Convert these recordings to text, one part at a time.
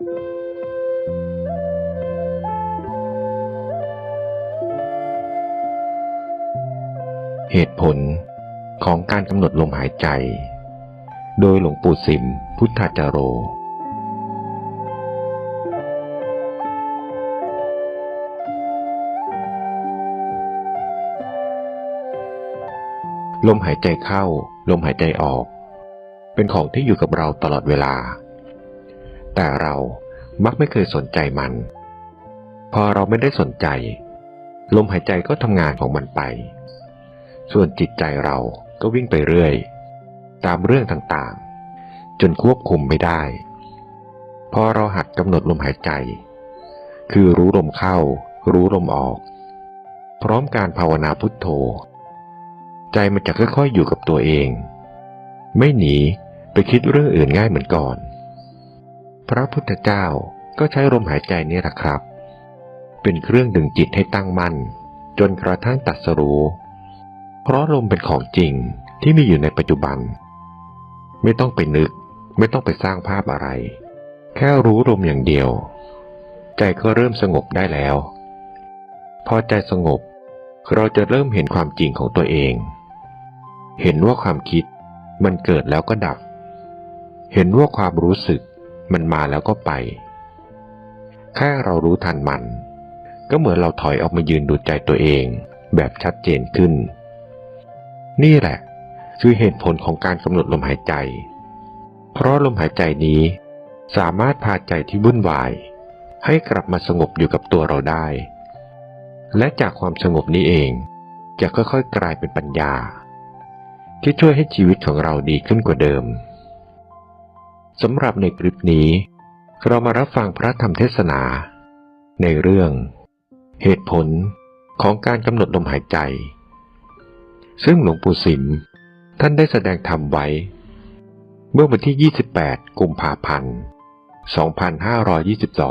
เหตุผลของการกำหนดลมหายใจ โดยหลวงปู่สิมพุทธาจารโร ลมหายใจเข้า ลมหายใจออก เป็นของที่อยู่กับเราตลอดเวลา แต่เรามักไม่เคยสนใจมัน พอเราไม่ได้สนใจ ลมหายใจก็ทำงานของมันไป ส่วนจิตใจเราก็วิ่งไปเรื่อย ตามเรื่องต่างๆ จนควบคุมไม่ได้ พอเราหัดกำหนดลมหายใจ คือรู้ลมเข้า รู้ลมออก พร้อมการภาวนาพุทโธ ใจมันจะค่อยๆอยู่กับตัวเอง ไม่หนีไปคิดเรื่องอื่นง่ายเหมือนก่อน พระพุทธเจ้าก็ใช้ลมหายใจนี่แหละครับ เป็นเครื่องดึงจิตให้ตั้งมั่น จนกระทั่งตัดสรู้ เพราะลมเป็นของจริงที่มีอยู่ในปัจจุบัน ไม่ต้องไปนึก ไม่ต้องไปสร้างภาพอะไร แค่รู้ลมอย่างเดียว ใจก็เริ่มสงบได้แล้ว พอใจสงบ เราจะเริ่มเห็นความจริงของตัวเอง เห็นว่าความคิดมันเกิดแล้วก็ดับ เห็นว่าความรู้สึก มันมาแล้วก็ไป แค่เรารู้ทันมัน ก็เหมือนเราถอยออกมายืนดูใจตัวเองแบบชัดเจนขึ้น นี่แหละ คือเหตุผลของการกำหนดลมหายใจ เพราะลมหายใจนี้สามารถพาใจที่วุ่นวาย ให้กลับมาสงบอยู่กับตัวเราได้ และจากความสงบนี้เองจะค่อยๆกลายเป็นปัญญา ที่ช่วยให้ชีวิตของเราดีขึ้นกว่าเดิม สำหรับในคลิปนี้ เรามารับฟังพระธรรมเทศนา ในเรื่อง เหตุผลของการกำหนดลมหายใจ ซึ่งหลวงปู่สิมท่านได้แสดงธรรมไว้ เมื่อวันที่ 28 กุมภาพันธ์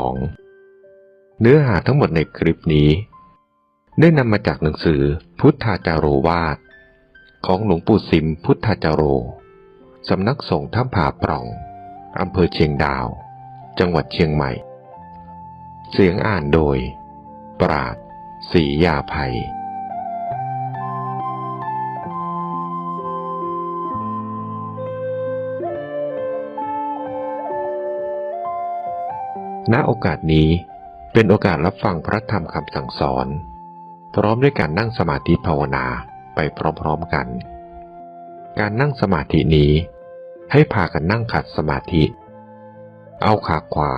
2522 เนื้อหาทั้งหมดในคลิปนี้ ได้นำมาจากหนังสือพุทธาจาโรวาท ของหลวงปู่สิมพุทธาจาโรสำนักสงฆ์ถ้ำผาปล่อง อำเภอเชียงดาว จังหวัดเชียงใหม่ เสียงอ่านโดย ปราดศรียาภัย ณ โอกาสนี้เป็นโอกาสรับฟังพระธรรมคำสั่งสอน พร้อมด้วยการนั่งสมาธิภาวนาไปพร้อมๆกัน การนั่งสมาธินี้ ให้พากันนั่งขัดสมาธิ เอาขาขวา